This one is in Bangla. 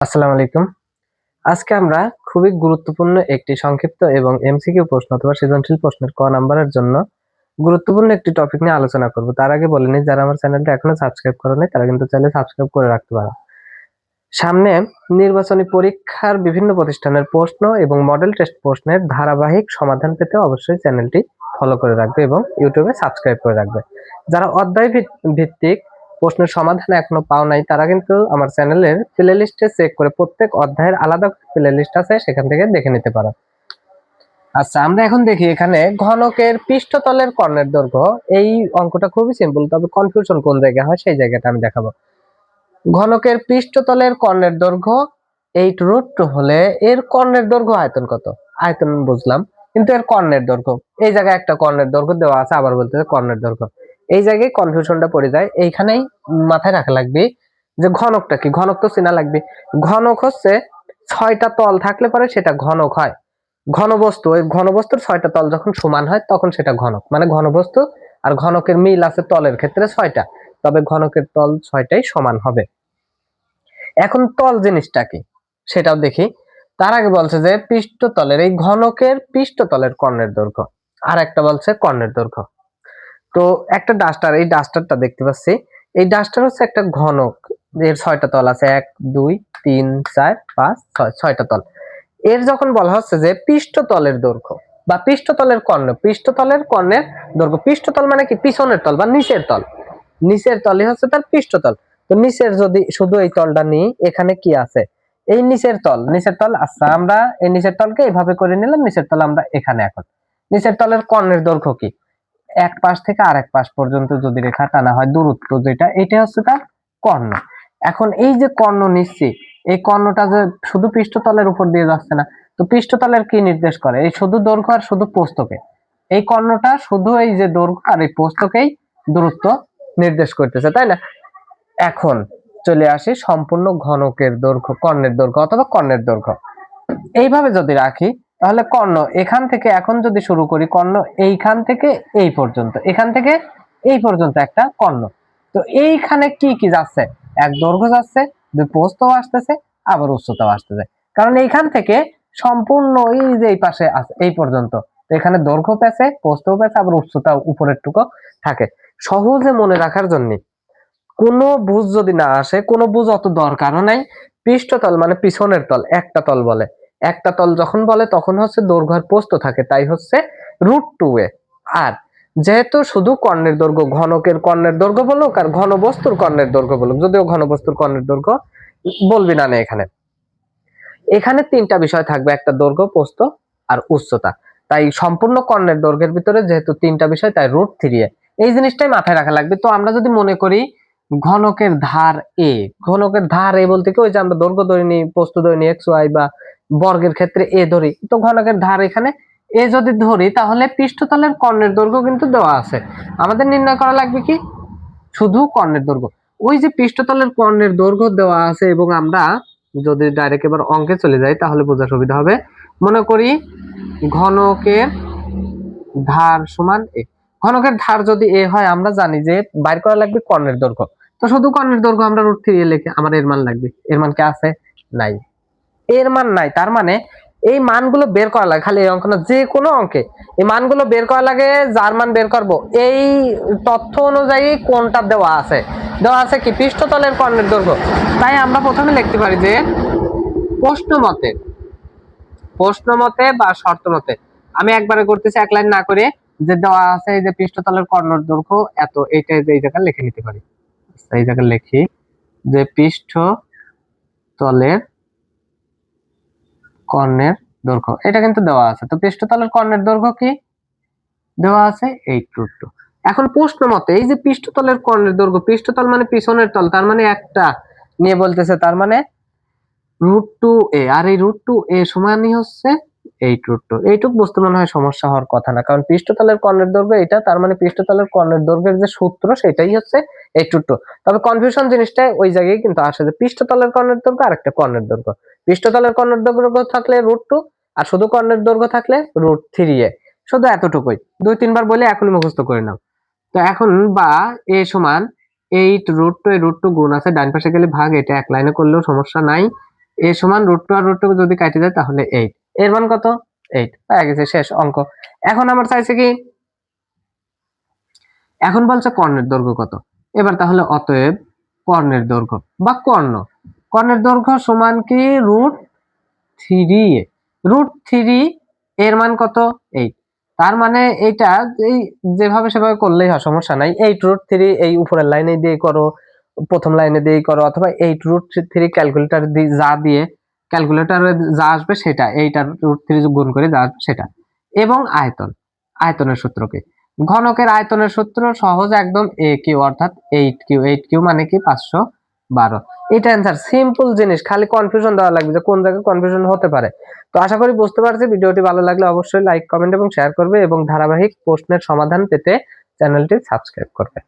আসসালামু আলাইকুম। আজকে আমরা খুবই গুরুত্বপূর্ণ একটি সংক্ষিপ্ত এবং এমসিকিউ প্রশ্ন অথবা সৃজনশীল প্রশ্নের ক নাম্বারের জন্য গুরুত্বপূর্ণ একটি টপিক নিয়ে আলোচনা করব। তার আগে বলে নিই, যারা আমার চ্যানেলটা এখনও সাবস্ক্রাইব করেনি তারা কিন্তু চাইলে সাবস্ক্রাইব করে রাখতে পারো। সামনে নির্বাচনী পরীক্ষার বিভিন্ন প্রতিষ্ঠানের প্রশ্ন এবং মডেল টেস্ট প্রশ্নের ধারাবাহিক সমাধান পেতে অবশ্যই চ্যানেলটি ফলো করে রাখবে এবং ইউটিউবে সাবস্ক্রাইব করে রাখবে। যারা অধ্যায় ভিত- ভিত্তিক প্রশ্নের সমাধান এখনও পাও নাই, তারা কিন্তু আমার চ্যানেলের প্লে লিস্টে চেক করে প্রত্যেক অধ্যায়ের আলাদা প্লে লিস্ট আছে, সেখান থেকে দেখে নিতে পারো। আচ্ছা আমরা এখন দেখি এখানে ঘনকের পৃষ্ঠতলের কর্ণের দৈর্ঘ্য। এই অঙ্কটা খুবই সিম্পল তবে কনফিউশন কোন জায়গায় হয় সেই জায়গাটা আমি দেখাবো। ঘনকের পৃষ্ঠতলের কর্ণের দৈর্ঘ্য এইট রুট টু হলে এর কর্ণের দৈর্ঘ্য আয়তন কত? আয়তন বুঝলাম, কিন্তু এর কর্ণের দৈর্ঘ্য, এই জায়গায় একটা কর্ণের দৈর্ঘ্য দেওয়া আছে, আবার বলতেছে কর্ণের দৈর্ঘ্য। এই জায়গায় কনফিউশনটা পড়ে যায়। এইখানেই মাথায় রাখা লাগবে যে ঘনকটা কি? ঘনক তো চেনা লাগবে। ঘনক হচ্ছে ছয়টা তল থাকলে পরে সেটা ঘনক হয়। ঘনবস্তু, ওই ঘনবস্তুর ছয়টা তল যখন সমান হয়, তখন সেটা ঘনক। মানে ঘনবস্তু আর ঘনকের মিল আছে তলের ক্ষেত্রে ছয়টা। তবে ঘনকের তল ছয়টাই সমান হবে। এখন তল জিনিসটা কি? সেটাও দেখি। তার আগে বলছে যে পৃষ্ঠতলের, এই ঘনকের পৃষ্ঠতলের কর্ণের দৈর্ঘ্য। আর একটা বলছে কর্ণের দৈর্ঘ্য। তো একটা ডাস্টার এই ডাস্টারটা দেখতে পাচ্ছি। এই ডাস্টার হচ্ছে একটা ঘনক, এর ছয়টা তল আছে, এক, দুই, তিন, চার, পাঁচ, ছয়, ছয়টা তল। এর যখন বলা হচ্ছে যে পৃষ্ঠতলের দৈর্ঘ্য, বা পৃষ্ঠতলের কর্ণ, পৃষ্ঠতলের কর্ণের দৈর্ঘ্য, পৃষ্ঠতল মানে কি? পিছনের তল বা নিচের তল। নিচের তলই হচ্ছে তার পৃষ্ঠতল। তো নিচের যদি শুধু এই তলটা নিই, এখানে কি আছে? এই নিচের তল নিচের তল আচ্ছা আমরা এই নিচের তলকে এইভাবে করে নিলাম, নিচের তল আমরা এখানে এখন। নিচের তলের কর্ণের দৈর্ঘ্য কি? এক পাশ থেকে আরেক পাশ পর্যন্ত যদি রেখা টানা হয় দূরত্ব যেটা এটা হচ্ছে তার কর্ণ। এখন এই যে কর্ণ নিচ্ছি, এই কর্ণটা যে শুধু পৃষ্ঠতলের উপর দিয়ে যাচ্ছে না, তো পৃষ্ঠতলের কি নির্দেশ করে? এই শুধু দৈর্ঘ্য আর শুধু পোস্তকে এই কর্ণটা শুধু এই যে দৈর্ঘ্য আর এই পোস্তকেই দূরত্ব নির্দেশ করতেছে, তাই না? এখন চলে আসি সম্পূর্ণ ঘনকের দৈর্ঘ্য, কর্ণের দৈর্ঘ্য অথবা কর্ণের দৈর্ঘ্য। এইভাবে যদি রাখি তাহলে কর্ণ, এখান থেকে এখন যদি শুরু করি, কর্ণ এইখান থেকে এই পর্যন্ত, এখান থেকে এই পর্যন্ত একটা কর্ণ। তো এইখানে কি কি যাচ্ছে? এক দৈর্ঘ্য যাচ্ছে, দুই প্রস্থও আসতেছে, আবার উচ্চতাও আসতেছে। কারণ এইখান থেকে সম্পূর্ণ এই যে এই পাশে আছে, এই পর্যন্ত। এখানে দৈর্ঘ্য পেছে, প্রস্থও পেছে, আবার উচ্চতা উপরের টুকু থাকে। সহজে মনে রাখার জন্য কোনো বুঝ যদি না আসে, কোনো বুঝ অত দরকারও নাই। পৃষ্ঠতল মানে পিছনের তল, একটা তল বলে। একটা তল যখন বলে, তখন হচ্ছে দৈর্ঘ্য আর প্রস্থ থাকে, তাই হচ্ছে রুট টু এ। আর যেহেতু শুধু কর্ণের দৈর্ঘ্য, ঘনকের কর্ণের দৈর্ঘ্য বলুক আর ঘন ঘনবস্তুর কর্ণের দৈর্ঘ্য বলুক, যদিও ঘনবস্তুর কর্ণের দৈর্ঘ্য বলবি না না এখানে। এখানে তিনটা বিষয় থাকবে, একটা দৈর্ঘ্য প্রস্থ আর উচ্চতা। তাই সম্পূর্ণ কর্ণের দৈর্ঘ্যের ভিতরে যেহেতু তিনটা বিষয়, তাই রুট থ্রি এই জিনিসটাই মাথায় রাখা লাগবে। তো আমরা যদি মনে করি ঘনকের ধার এ ঘনকের ধার এ বলতে কি? ওই যে আমরা দৈর্ঘ্য ধরে নিই, প্রস্থ ধরে নিই এক্স ওয়াই বা বর্গের ক্ষেত্রে এ ধরি। তো ঘনকের ধার এখানে এ যদি ধরি, তাহলে পৃষ্ঠতলের কর্ণের দৈর্ঘ্য কিন্তু দেওয়া আছে। আমাদের নির্ণয় করা লাগবে কি? শুধু কর্ণের দৈর্ঘ্য। ওই যে পৃষ্ঠতলের কর্ণের দৈর্ঘ্য দেওয়া আছে এবং আমরা যদি ডাইরেক্ট এবার অঙ্কে চলে যাই, তাহলে বোঝা সুবিধা হবে। মনে করি ঘনকের ধার সমান এ ঘনকের ধার যদি এ হয়, আমরা জানি যে বাইর করা লাগবে কর্ণের দৈর্ঘ্য। তো শুধু কর্ণের দৈর্ঘ্য আমরা রুট থ্রি লিখে আমার এর মান লাগবে। এর মান কি আছে? নাই। এর মান নাই, তার মানে এই মানগুলো বের করা লাগে, খালি এই অঙ্ক না, যে কোনো অঙ্কে এই মানগুলো বের করা লাগে, যার মান বের করব, এই তথ্য অনুযায়ী কোনটা দেওয়া আছে। দেওয়া আছে কি? পৃষ্ঠতলের কর্ণের দৈর্ঘ্য। তাই আমরা প্রথমে লিখতে পারি যে প্রশ্ন মতে প্রশ্ন মতে বা শর্ত মতে আমি একবারে করতেছি এক লাইন না করে যে দেওয়া আছে এই যে পৃষ্ঠতলের কর্ণের দৈর্ঘ্য এত এইটা এই জায়গায় লিখে নিতে পারি। আচ্ছা, এই জায়গায় লিখি যে পৃষ্ঠ তলের কর্ণের দৈর্ঘ্য এটা কিন্তু দেওয়া আছে। তো পৃষ্ঠতলের কর্ণের দৈর্ঘ্য কি? দেওয়া আছে এইট রুট টু এখন প্রশ্ন মতে এই যে পৃষ্ঠতলের কর্ণের দৈর্ঘ্য পৃষ্ঠতল মানে পিছনের তল তার মানে একটা নিয়ে বলতেছে তার মানে রুট টু এ। আর এই রুট টু এ সমানই হচ্ছে এইট রুট এইটুক বুঝতে মনে হয় সমস্যা হওয়ার কথা না। কারণ পৃষ্ঠতলের কর্ণের দৈর্ঘ্য এটা, তার মানে পৃষ্ঠতলের কর্ণের দৈর্ঘ্যের যে সূত্র সেটাই হচ্ছে এইট রুট তবে কনফিউশন জিনিসটা ওই জায়গায় কিন্তু আসে যে পৃষ্ঠতলের কর্ণের দৈর্ঘ্য আর একটা কর্ণের দৈর্ঘ্য। পৃষ্ঠতলের কর্ণের দৈর্ঘ্য থাকলে রুট টু আর শুধু কর্ণের দৈর্ঘ্য থাকলে রুট থ্রি এ। শুধু এতটুকুই। দুই, তিনবার বলে এখনই মুখস্থ করে নাও। তো এখন বা এ সমান এইট রুট টু এই রুট টু গুণ আছে, ডান পাশে গেলে ভাগ, এটা এক লাইনে করলেও সমস্যা নাই। এ সমান রুট টু আর রুট টু যদি কাটে যায় তাহলে এইট এর মান কত? এইট পাওয়া গেছে, শেষ অঙ্ক। এখন আমার চাইছে কি? এখন বলছে কর্ণের দৈর্ঘ্য কত? এবার তাহলে অতএব কর্ণের দৈর্ঘ্য। বা কর্ণ। কর্ণের দৈর্ঘ্য সমান কি? রুট থ্রি রুট থ্রি এর মান কত? এইট তার মানে এটা এই যেভাবে সেভাবে করলেই হয়, সমস্যা নাই। এইট রুট থ্রি এই উপরের লাইনে দিয়ে করো, প্রথম লাইনে দিয়ে করো, অথবা এইট রুট থ্রি ক্যালকুলেটর যা দিয়ে ক্যালকুলেটরে যা আসবে সেটা, এইটার রুট থ্রি গুণ করে যা আসবে সেটা। এবং আয়তন, আয়তনের সূত্রকে ঘনকের আয়তনের সূত্র সহজ একদম এ কিউ অর্থাৎ এইট কিউ এইট কিউ মানে কি? পাঁচশো বারো। এটা অ্যান্সার সিম্পল জিনিস, খালি কনফিউশন দেওয়া লাগবে যে কোন জায়গায় কনফিউশন হতে পারে। তো আশা করি বুঝতে পারছি, ভিডিওটি ভালো লাগলে অবশ্যই লাইক কমেন্ট এবং শেয়ার করবে এবং ধারাবাহিক প্রশ্নের সমাধান পেতে চ্যানেলটি সাবস্ক্রাইব করবে।